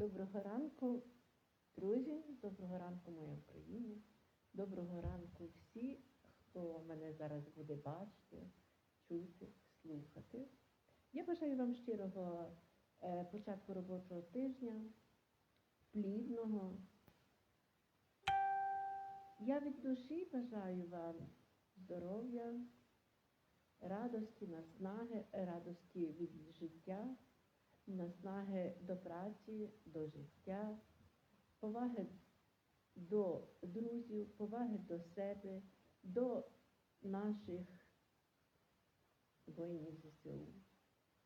Доброго ранку, друзі, доброго ранку, моя Україна, доброго ранку всі, хто мене зараз буде бачити, чути, слухати. Я бажаю вам щирого е, початку робочого тижня, плідного. Я від душі бажаю вам здоров'я, радості, наснаги, радості від життя наснаги до праці, до життя, поваги до друзів, поваги до себе, до наших воїнів ЗСУ.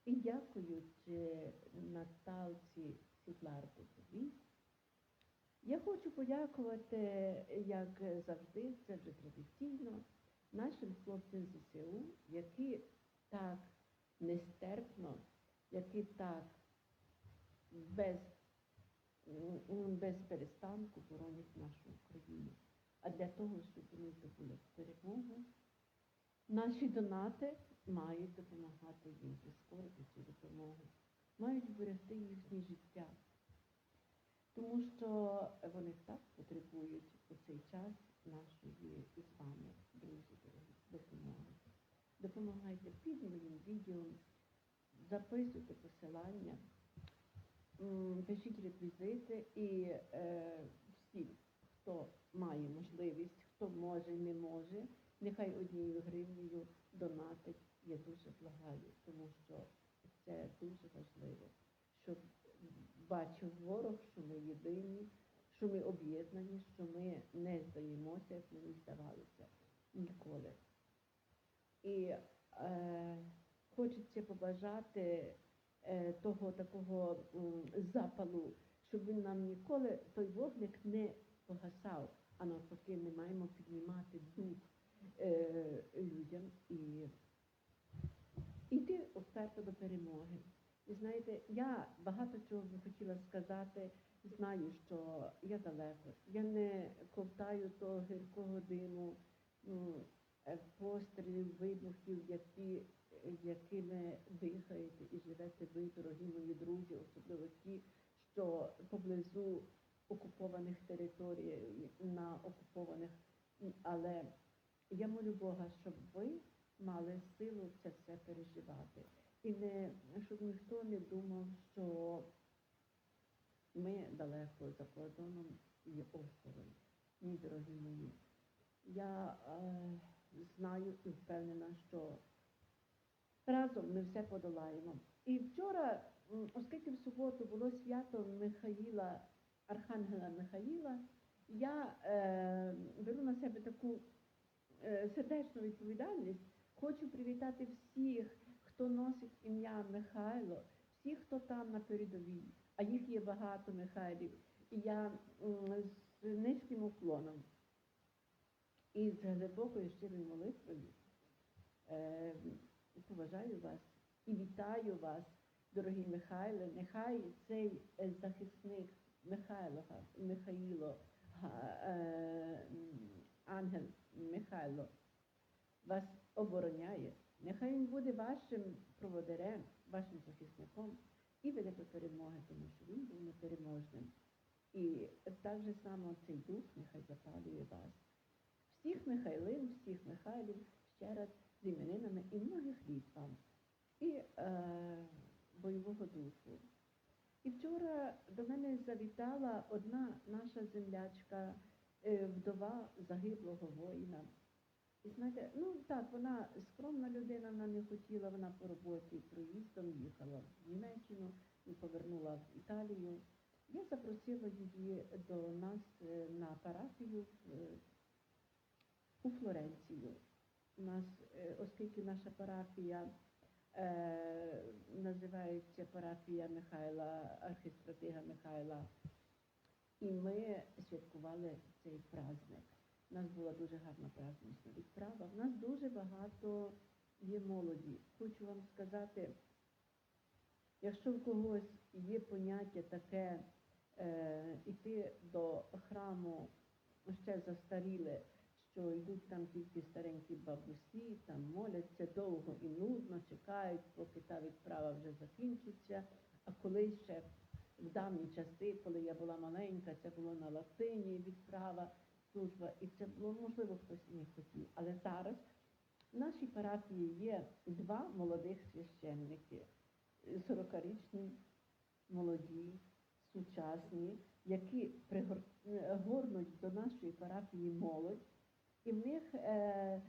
І дякуючи Наталці Світларку тобі, я хочу подякувати, як завжди, це вже традиційно, нашим хлопцям ЗСУ, які так нестерпно які так без, без перестанку боронять нашу Україну. А для того, щоб вони здобули перемогу, наші донати мають допомагати їм прискорити цю допомогу, мають берегти їхнє життя. Тому що вони так потребують у цей час нашої з вами, друзі, допомоги. Допомагайте під моїм відео записуйте посилання, пишіть реквізити і е, всі, хто має можливість, хто може не може, нехай однією гривнею донатить. Я дуже благаю, тому що це дуже важливо, щоб бачив ворог, що ми єдині, що ми об'єднані, що ми не здаємося, як ми не здавалися ніколи. І е, хочеться побажати е, того такого запалу, щоб він нам ніколи той вогник не погасав, а навпаки, ми маємо піднімати дух е, людям і йти вперто до перемоги. І знаєте, я багато чого би хотіла сказати. Знаю, що я далеко. Я не ковтаю того гіркого диму, е, пострілів, вибухів, які якими дихаєте і живете ви, дорогі мої друзі, особливо ті, що поблизу окупованих територій, на окупованих. Але я молю Бога, щоб ви мали силу це все переживати. І не щоб ніхто не думав, що ми далеко за кордоном і осторонь. Ні, дорогі мої. Я е, знаю і впевнена, що разом ми все подолаємо. І вчора, оскільки в суботу було свято Михаїла, Архангела Михаїла, я е, беру на себе таку е, сердечну відповідальність. Хочу привітати всіх, хто носить ім'я Михайло, всіх, хто там на передовій, а їх є багато Михайлів. І я з низьким уклоном і з глибокою щирою молитвою. Е, поважаю вас і вітаю вас, дорогі Михайле. Нехай цей е, захисник Михайло, Михаїло, га- е, ангел Михайло вас обороняє. Нехай він буде вашим проводарем, вашим захисником і веде до перемоги, тому що він був непереможним. І так же само цей дух нехай запалює вас. Всіх Михайлин, всіх Михайлів ще раз з іменинами і многих літ вам, і е, бойового духу. І вчора до мене завітала одна наша землячка, е, вдова загиблого воїна. І знаєте, ну так, вона скромна людина, вона не хотіла, вона по роботі проїздом їхала в Німеччину і повернула в Італію. Я запросила її до нас е, на парафію е, у Флоренцію. У нас, е, оскільки наша парафія е, називається парафія Михайла, архістратига Михайла, і ми святкували цей праздник. У нас була дуже гарна празднична відправа. У нас дуже багато є молоді. Хочу вам сказати, якщо в когось є поняття таке е, іти до храму ще застаріле, що йдуть там тільки старенькі бабусі, там моляться довго і нудно, чекають, поки та відправа вже закінчиться, а коли ще в давні часи, коли я була маленька, це було на латині відправа, служба, і це було можливо хтось не хотів. Але зараз в нашій парафії є два молодих священники, 40-річні, молоді, сучасні, які пригорнуть до нашої парафії молодь. І в них е,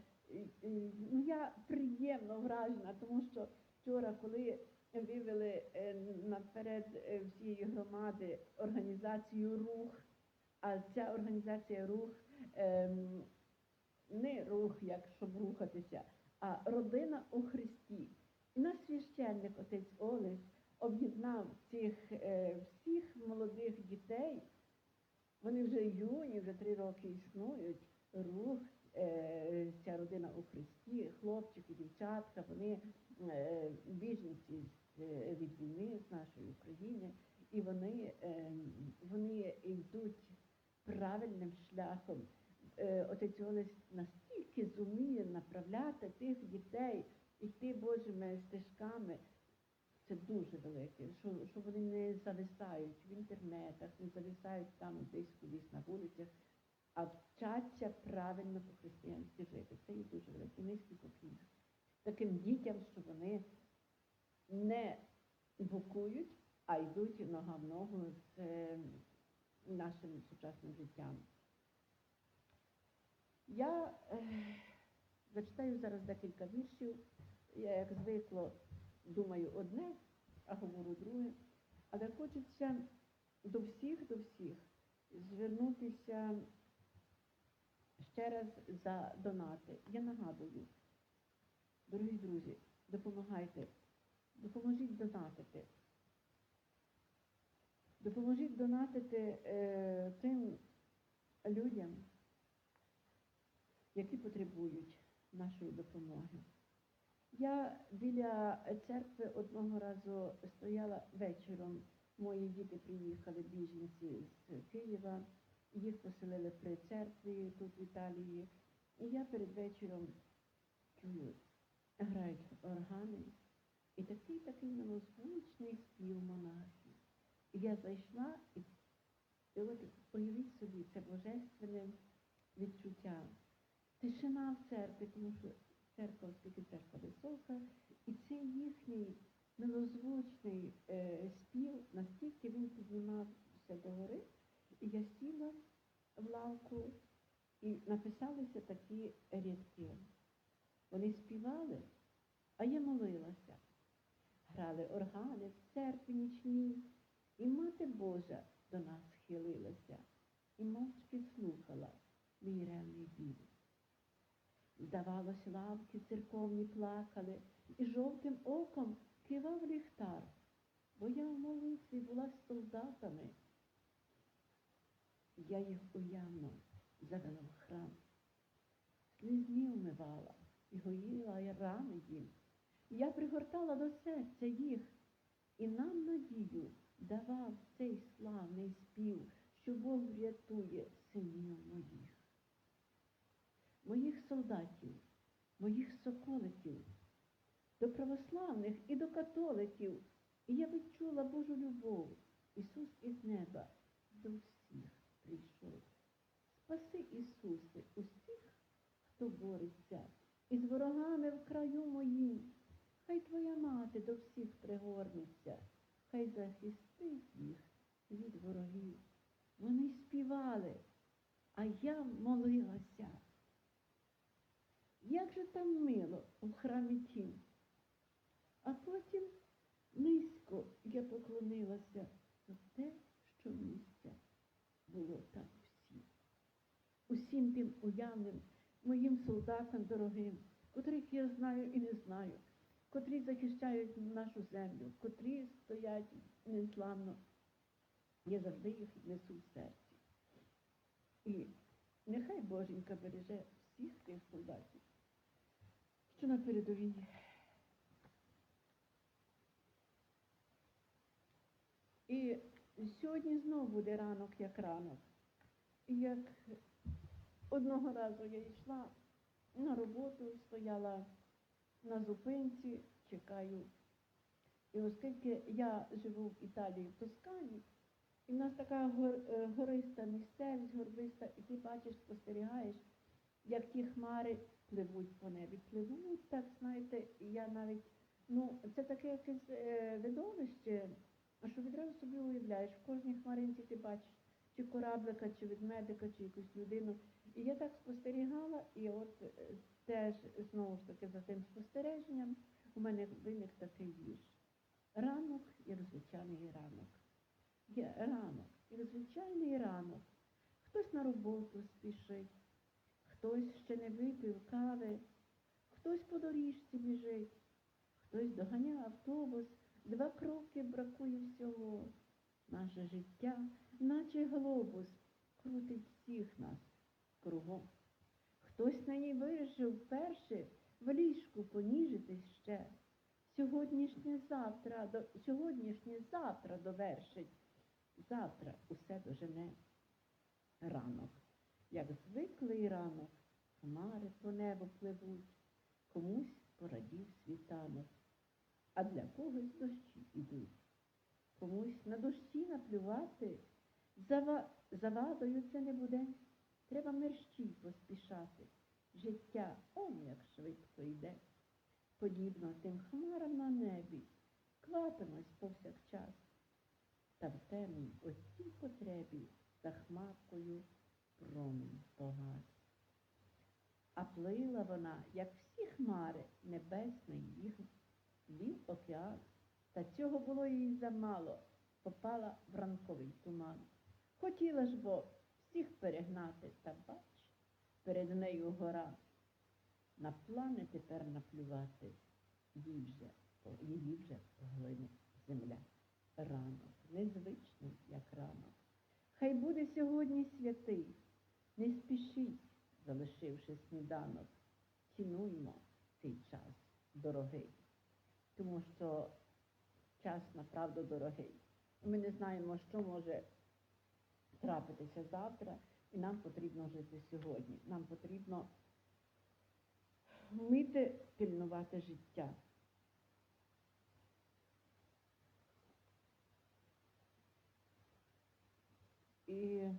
ну, я приємно вражена, тому що вчора, коли вивели е, наперед е, всієї громади організацію рух, а ця організація рух ем, не рух, як щоб рухатися, а родина у Христі. І наш священник, отець Олесь, об'єднав цих е, всіх молодих дітей. Вони вже юні, вже три роки існують. Рух, е, ця родина у Христі, хлопчики, дівчатка, вони е, біженці е, від війни з нашої України, і вони, вони йдуть правильним шляхом. Отець Олесь настільки зуміє направляти тих дітей, іти Божими стежками. Це дуже велике, що, що вони не зависають в інтернетах, не зависають там десь кудись на вулицях, а вчаться правильно по-християнськи жити. Це є дуже великий низький поклін. Таким дітям, що вони не букують, а йдуть нога в ногу з е, нашим сучасним життям. Я е, зачитаю зараз декілька віршів. Я, як звикло, думаю одне, а говорю друге. Але хочеться до всіх, до всіх звернутися ще раз за донати. Я нагадую, дорогі друзі, допомагайте, допоможіть донатити. Допоможіть донатити е, тим людям, які потребують нашої допомоги. Я біля церкви одного разу стояла вечором. Мої діти приїхали біженці з Києва, їх поселили при церкві тут в Італії. І я перед вечором чую, грають органи, і такий такий милозвучний спів монахів. Я зайшла і, і от уявіть собі, це божественне відчуття. Тишина в церкві, тому що церква, оскільки церква висока, і цей їхній милозвучний е, спів, настільки він піднімався до гори, я сіла в лавку і написалися такі рядки. Вони співали, а я молилася. Грали органи в церкві нічній, і мати Божа до нас схилилася, і мовчки слухала мій ревний біль. Здавалось, лавки церковні плакали, і жовтим оком кивав ліхтар, бо я в молитві була з солдатами. Я їх уявно завела в храм, слізні вмивала і гоїла я рани їм. Я пригортала до серця їх, і нам надію давав цей славний спів, що Бог врятує синів моїх моїх солдатів, моїх соколиків, до православних і до католиків. І я відчула Божу любов. Ісус із неба до всіх прийшов. Спаси, Ісусе, усіх, хто бореться, із ворогами в краю моїм. Хай Твоя мати до всіх пригорнеться, хай захистить їх від ворогів. Вони співали, а я молилася. Як же там мило в храмі тім. А потім низько я поклонилася за те, що місця було там всім. Усім тим уявним моїм солдатам дорогим, котрих я знаю і не знаю, котрі захищають нашу землю, котрі стоять незламно. Я завжди їх несу в серці. І нехай Боженька береже всіх тих солдатів, що на передовій. І сьогодні знов буде ранок, як ранок. Як одного разу я йшла на роботу, стояла на зупинці, чекаю. І оскільки я живу в Італії, в Тоскані, і в нас така гор, е, гориста місцевість, горбиста, і ти бачиш, спостерігаєш, як ті хмари пливуть по небі. Пливуть, так, знаєте, я навіть, ну, це таке якесь е, видовище, що відразу собі уявляєш, в кожній хмаринці ти бачиш чи кораблика, чи ведмедика, чи якусь людину. І я так спостерігала, і от е, теж знову ж таки за тим спостереженням у мене виник такий вірш. Ранок, як звичайний ранок. Є ранок, як звичайний ранок. Хтось на роботу спішить, хтось ще не випив кави, хтось по доріжці біжить, хтось доганяє автобус, два кроки бракує всього. Наше життя, наче глобус, крутить всіх нас кругом. Хтось на ній вирішив вперше в ліжку поніжитись ще. Сьогоднішнє завтра, до, сьогоднішнє завтра довершить. Завтра усе дожене ранок. Як звиклий ранок, хмари по небу пливуть, комусь порадів світанок, а для когось дощі ідуть. Комусь на дощі наплювати, зава... завадою це не буде. Треба мерщій поспішати. Життя он як швидко йде. Подібно тим хмарам на небі, квапимось повсякчас. Та в темній отій потребі за хмаркою промінь погас. А плила вона, як всі хмари, небесний їх вів океан. Та цього було їй замало, попала в ранковий туман. Хотіла ж бо всіх перегнати, та бач, перед нею гора. На плани тепер наплювати, їй вже, її вже поглине земля. Ранок, незвичний, як ранок. Хай буде сьогодні святий, не спішіть, залишивши сніданок. Цінуймо цей час дорогий, тому що час направду дорогий. Ми не знаємо, що може трапитися завтра, і нам потрібно жити сьогодні. Нам потрібно вміти пильнувати життя. І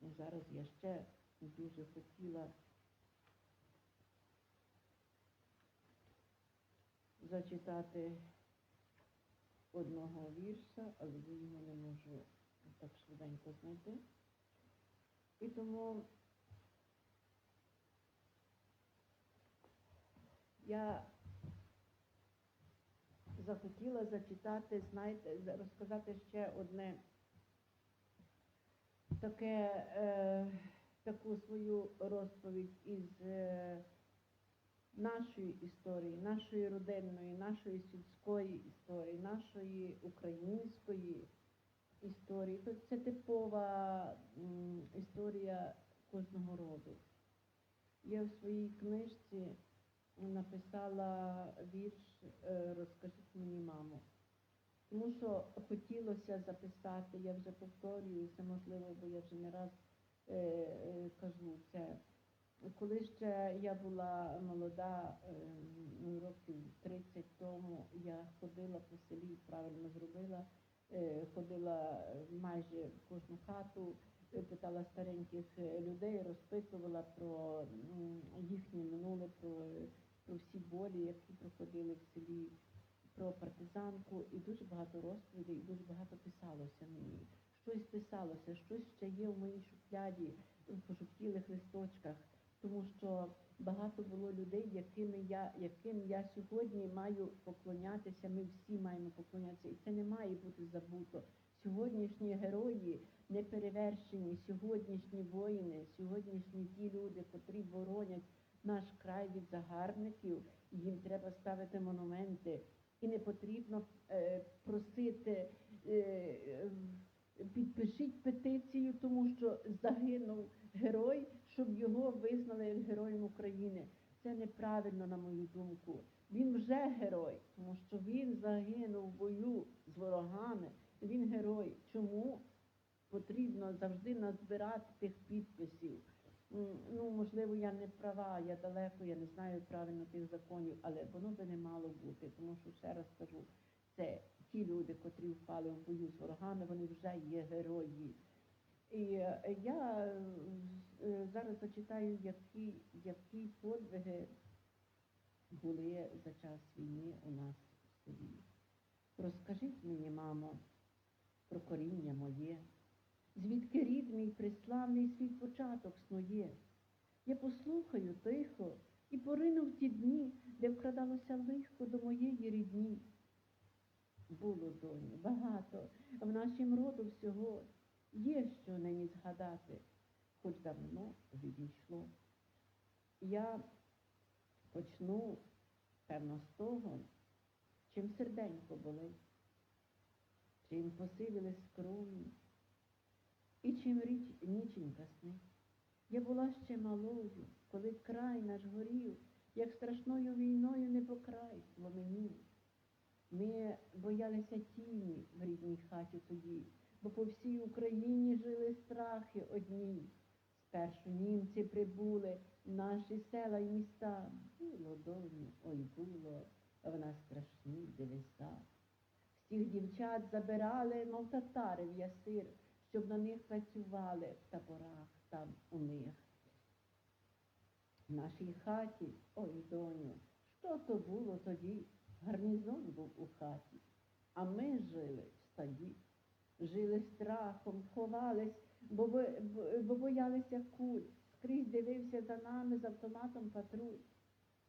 зараз я ще дуже хотіла зачитати одного вірша, але я його не можу так швиденько знайти. І тому я захотіла зачитати, знаєте, розказати ще одне таке, е, таку свою розповідь із е, нашої історії, нашої родинної, нашої сільської історії, нашої української історії. Тобто Це типова історія кожного роду. Я в своїй книжці написала вірш е, Розкажіть мені, мамо. Тому що хотілося записати, я вже повторююся, можливо, бо я вже не раз е, е, кажу це. Коли ще я була молода, е, ну, років 30 тому, я ходила по селі, правильно зробила, е, ходила майже в кожну хату, е, питала стареньких е, людей, розпитувала про їхнє минуле, про, про всі болі, які проходили в селі, про партизанку, і дуже багато розповідей, і дуже багато писалося мені. Щось писалося, щось ще є в моїй шухляді, в пожовтілих листочках, тому що багато було людей, якими я, яким я сьогодні маю поклонятися. Ми всі маємо поклонятися, і це не має бути забуто. Сьогоднішні герої не перевершені, сьогоднішні воїни, сьогоднішні ті люди, котрі боронять наш край від загарбників, їм треба ставити монументи. І не потрібно е, просити, е, підпишіть петицію, тому що загинув герой, щоб його визнали як героєм України. Це неправильно, на мою думку. Він вже герой, тому що він загинув в бою з ворогами. Він герой. Чому потрібно завжди назбирати тих підписів? Ну, можливо, я не права, я далеко, я не знаю правильно тих законів, але воно би не мало бути. Тому що ще раз кажу, це ті люди, котрі впали в бою з ворогами, вони вже є герої. І е, я е, зараз зачитаю, які, які подвиги були за час війни у нас в селі. Розкажіть мені, мамо, про коріння моє, звідки рід мій приславний свій початок снує. Я послухаю тихо і порину в ті дні, де вкрадалося лихо до моєї рідні. Було, доню, багато, в нашім роду всього є що нині згадати, хоч давно відійшло. Я почну, певно, з того, чим серденько болить, чим посивіли скроні, і чим річ ніченька снить. Я була ще малою, коли край наш горів, як страшною війною не покрай мені. Ми боялися тіні в рідній хаті тоді, бо по всій Україні жили страхи одні. Спершу німці прибули наші села й міста. Було доню, ой було, в нас страшні дивиса. Всіх дівчат забирали, мов татари в ясир, щоб на них працювали в таборах там у них. В нашій хаті, ой, доню, що то було тоді? Гарнізон був у хаті, а ми жили в стаді, жили страхом, ховались, бо, бо, бо боялися куль, скрізь дивився за нами з автоматом патруль.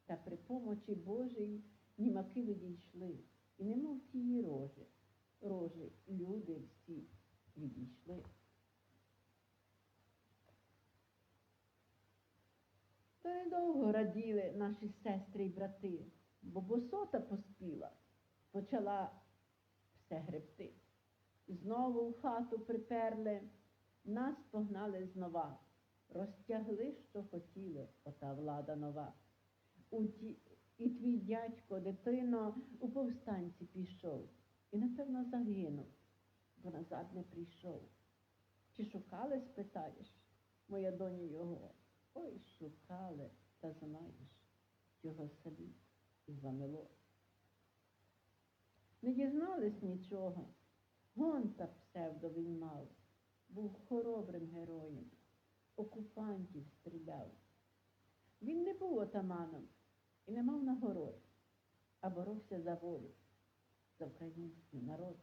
Та при помочі Божій німаки відійшли, і немов тії рожі, рожі, люди всі відійшли. Та недовго раділи наші сестри й брати, бо босота поспіла, почала все гребти. Знову в хату приперли, нас погнали знова, розтягли, що хотіли, ота влада нова. У ті, і твій дядько, дитино, у повстанці пішов і, напевно, загинув, бо назад не прийшов. Чи шукали, спитаєш, моя доня його? Ой, шукали, та знаєш, його собі замело. Не дізнались нічого, гонта псевдо він мав, був хоробрим героєм, окупантів стріляв. Він не був отаманом і не мав нагород, а боровся за волю, за український народ.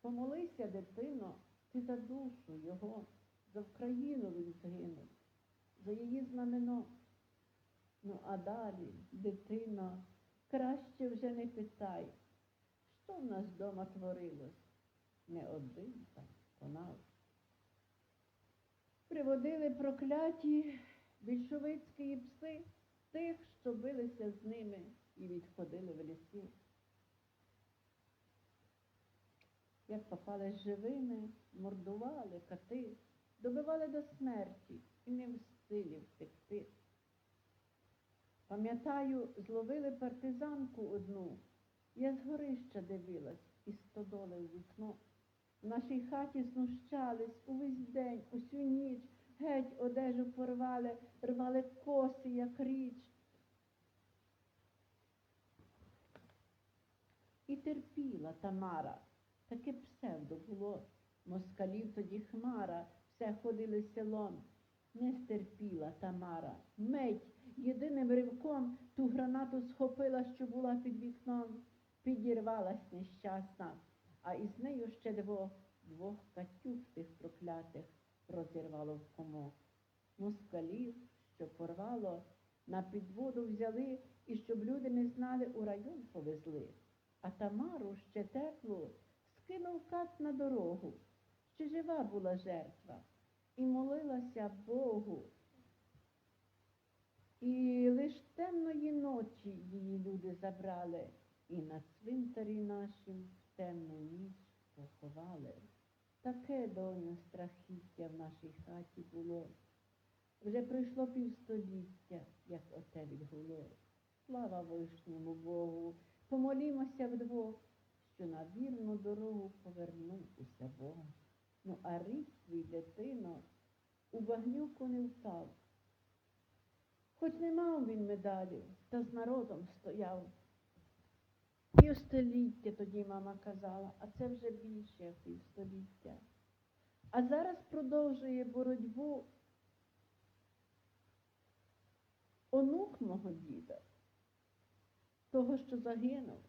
Помолися, дитино, ти за душу його, за Україну він згинув, за її знамено. Ну, а далі, дитино, краще вже не питай, що в нас вдома творилось, не один там конав. Приводили прокляті більшовицькі пси тих, що билися з ними і відходили в ліси. Як попали живими, мордували кати, добивали до смерті і не в силі втекти. Пам'ятаю, зловили партизанку одну, я з горища дивилась і стодоли в вікно. В нашій хаті знущались увесь день, усю ніч, геть одежу порвали, рвали коси, як річ. І терпіла Тамара, таке псевдо було. Москалів тоді хмара, все ходили селом. Не стерпіла Тамара. Мить єдиним ривком ту гранату схопила, що була під вікном, підірвалась нещасна, а із нею ще двох, двох катюк тих проклятих розірвало в комок. Москалів, що порвало, на підводу взяли і щоб люди не знали, у район повезли. А Тамару ще теплу скинув кат на дорогу. Ще жива була жертва і молилася Богу. І лиш темної ночі її люди забрали, і на цвинтарі нашим темну ніч поховали. Таке доню страхіття в нашій хаті було. Вже пройшло півстоліття, як оте відгуло. Слава вишньому Богу, помолімося вдвох, що на вірну дорогу повернувся Бог. Ну, а рік твій дитино, у багнюку не впав. Хоч не мав він медалі, та з народом стояв. Півстоліття тоді мама казала, а це вже більше півстоліття. А зараз продовжує боротьбу онук мого діда, того, що загинув,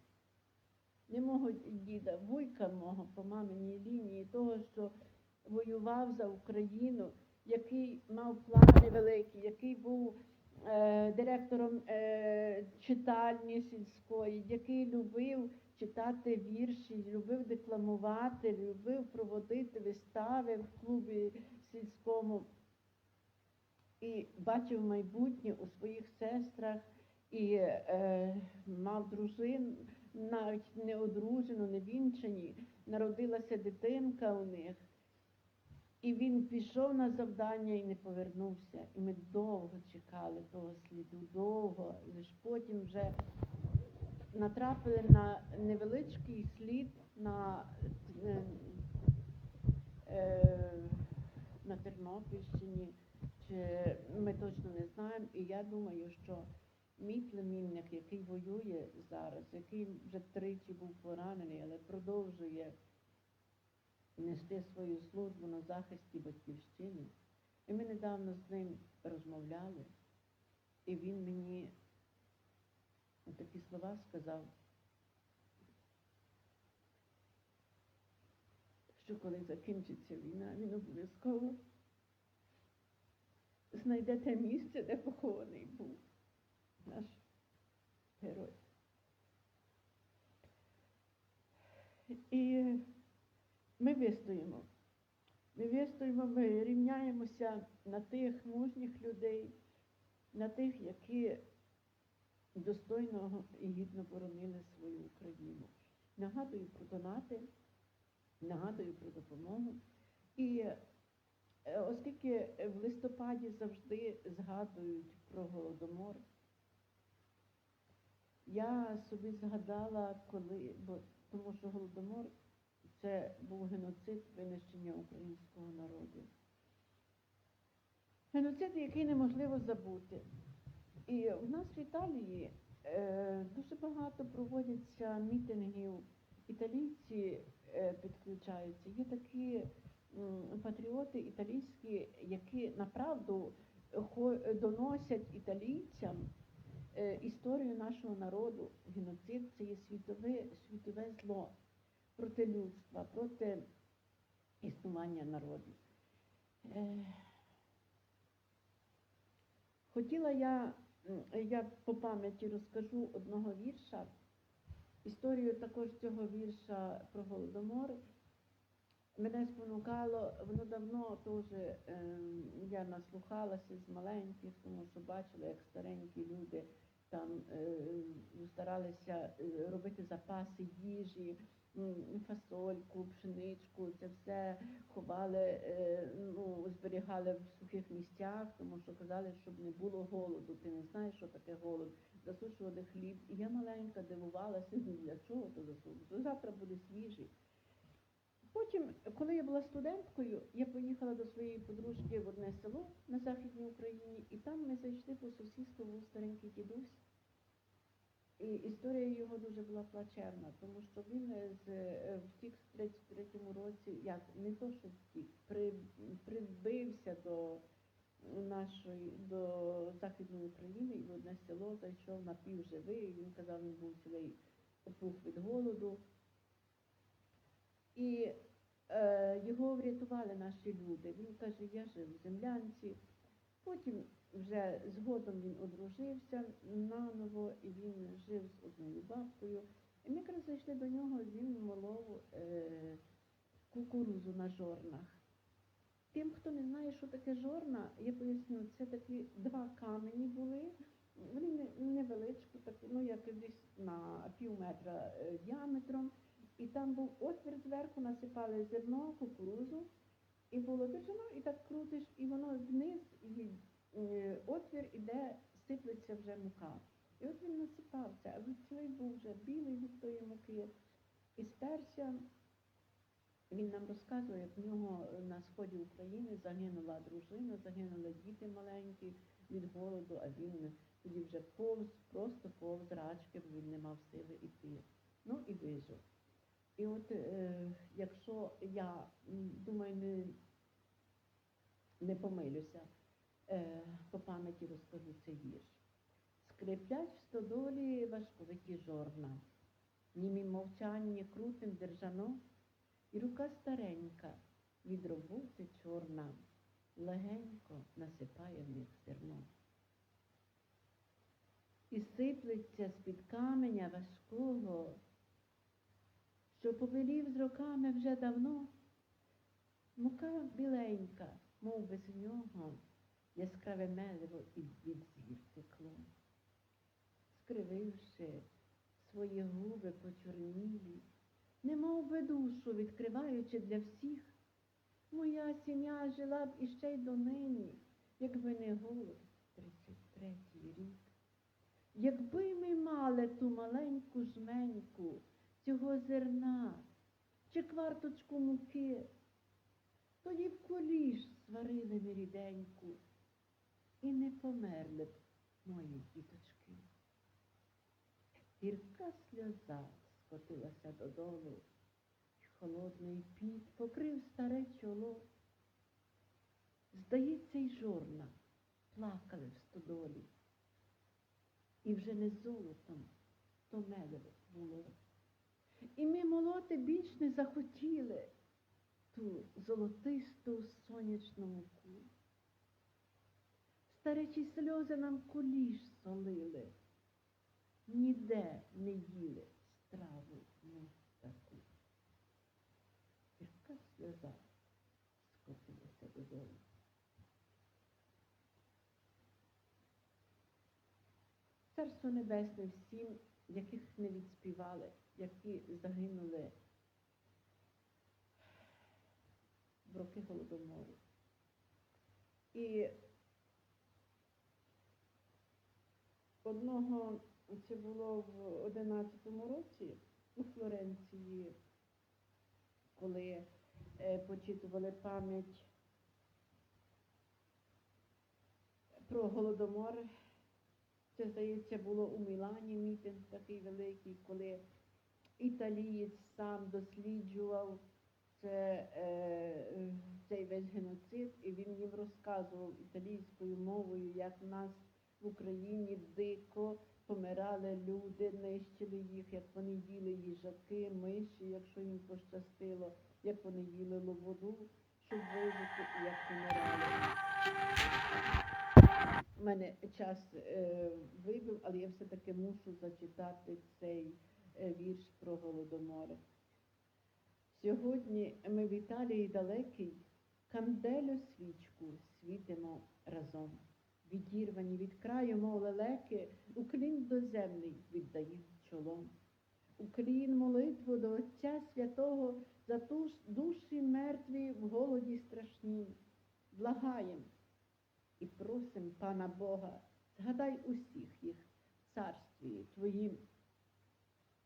не мого діда, вуйка мого по маминій лінії, того, що воював за Україну, який мав плани великі, який був директором е, читальні сільської, який любив читати вірші, любив декламувати, любив проводити вистави в клубі сільському і бачив майбутнє у своїх сестрах і е, мав дружин, навіть не одружену, не вінчані. Народилася дитинка у них. І він пішов на завдання і не повернувся. І ми довго чекали того сліду, довго. Лиш потім вже натрапили на невеличкий слід на, е, е, на Тернопільщині, чи ми точно не знаємо. І я думаю, що мій племінник, який воює зараз, який вже тричі був поранений, але продовжує нести свою службу на захисті батьківщини. І ми недавно з ним розмовляли, і він мені такі слова сказав, що коли закінчиться війна, він обов'язково знайде те місце, де похований був наш герой. І ми вистоїмо. Ми вистоїмо, ми рівняємося на тих мужніх людей, на тих, які достойно і гідно боронили свою Україну. Нагадую про донати, нагадую про допомогу. І е, оскільки в листопаді завжди згадують про голодомор, я собі згадала, коли, бо тому що голодомор це був геноцид винищення українського народу. Геноцид, який неможливо забути. І в нас в Італії е, дуже багато проводяться мітингів. Італійці е, підключаються. Є такі м, патріоти італійські, які направду доносять італійцям е, історію нашого народу. Геноцид це є світове, світове зло проти людства, проти існування народу. Е, Хотіла я, я по пам'яті розкажу одного вірша, історію також цього вірша про Голодомор. Мене спонукало, воно давно теж ем, я наслухалася з маленьких, тому що бачила, як старенькі люди там е, старалися е, робити запаси їжі, фасольку, пшеничку, це все ховали, е, ну, зберігали в сухих місцях, тому що казали, щоб не було голоду. Ти не знаєш, що таке голод. Засушували хліб. І я маленька дивувалася, ну для чого то засушувати? Завтра буде свіжий. Потім, коли я була студенткою, я поїхала до своєї подружки в одне село на Західній Україні, і там ми зайшли по сусідству старенький дідусь. І історія його дуже була плачевна, тому що він е, з, е, втік в 33-му році, як не то, що втік, при, прибився до нашої, до Західної України і в одне село зайшов напівживий, він казав, він був цілий опух від голоду. І е, його врятували наші люди. Він каже, я жив в землянці. Потім вже згодом він одружився наново, і він жив з одною бабкою. І ми якраз зайшли до нього, він молов е, кукурузу на жорнах. Тим, хто не знає, що таке жорна, я поясню, це такі два камені були. Вони не- невеличкі, ну як десь на пів метра е, діаметром. І там був отвір зверху, насипали зерно, кукурузу, і було держано, і так крутиш, і воно вниз, і е, отвір іде, сиплеться вже мука. І от він насипався, а від цілий був вже білий від тої муки, і сперся Він нам розказує, як в нього на сході України загинула дружина, загинули діти маленькі від голоду, а він тоді вже повз, просто повз рачки, бо він не мав сили йти. Ну і вижив. І от е, якщо я думаю, не, не помилюся, е, по пам'яті розкажу цей вірш. Скриплять в стодолі важковиті жорна, німі мовчанні крутим держано, і рука старенька від роботи чорна легенько насипає в них зерно. І сиплеться з-під каменя важкого, що побелів з роками вже давно, мука біленька, мов без нього, яскраве мелево і від зір текло. Скрививши свої губи почорнілі, немов би душу відкриваючи для всіх, моя сім'я жила б іще й донині, якби не голод 33-й рік. Якби ми мали ту маленьку жменьку цього зерна чи кварточку муки, тоді б коліш сварили ми ріденьку і не померли б мої діточки. Гірка сльоза скотилася додолу, і холодний піт покрив старе чоло. Здається, й жорна плакали в стодолі, і вже не золотом то медово було. І ми молоти більш не захотіли ту золотисту сонячну муку. Старечі сльози нам куліш солили, ніде не їли страву ми таку. Гірка сльоза скотилася додому. Царство Небесне всім, яких не відспівали, які загинули в роки Голодомору. І одного, це було в 11-му році у Флоренції, коли е, почитували пам'ять про Голодомор. Це, здається, було у Мілані мітинг такий великий, коли італієць сам досліджував це, е, цей весь геноцид, і він їм розказував італійською мовою, як в нас в Україні дико помирали люди, нищили їх, як вони їли їжаки, миші, якщо їм пощастило, як вони їли лободу, щоб вижити, і як помирали. У мене час е, вибив, але я все-таки мушу зачитати цей е, вірш про голодомор. Сьогодні ми в Італії далекій канделю свічку світимо разом. Відірвані від краю, мов лелеки, уклін доземний віддаємо чолом. Уклін молитву до Отця Святого за ту душі мертві в голоді страшнім. Благаєм і просим пана Бога, згадай усіх їх в царстві Твоїм.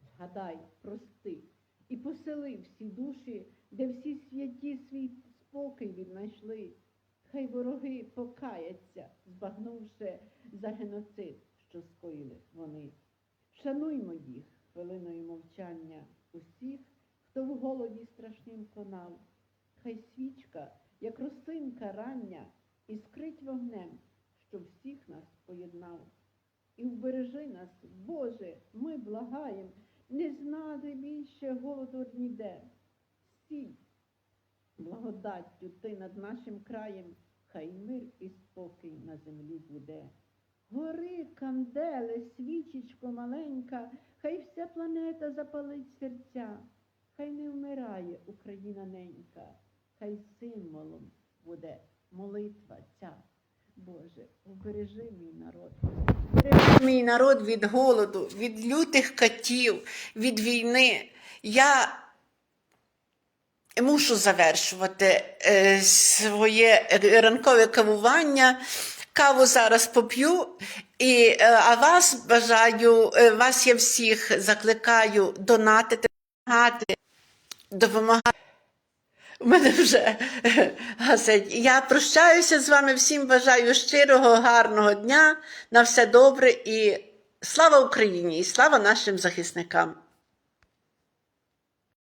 Згадай, прости і посели всі душі, де всі святі свій спокій віднайшли. Хай вороги покаяться, збагнувши за геноцид, що скоїли вони. Шануймо їх хвилиною мовчання усіх, хто в голоді страшним конав. Хай свічка, як росинка рання, іскрить вогнем, що всіх нас поєднав. І вбережи нас, Боже, ми благаєм, не знати більше голоду ніде. Сій, благодаттю ти над нашим краєм, хай мир і спокій на землі буде. Гори, канделе, свічечко маленька, хай вся планета запалить серця, хай не вмирає Україна ненька, хай символом буде молитва ця. Боже, убережи мій народ. Убережи мій народ від голоду, від лютих катів, від війни. Я мушу завершувати е, своє ранкове кавування. Каву зараз поп'ю, і, е, а вас бажаю, е, вас я всіх закликаю донатити, допомагати, допомагати У мене вже гасить. Я прощаюся з вами всім. Бажаю щирого, гарного дня. На все добре і слава Україні! І слава нашим захисникам!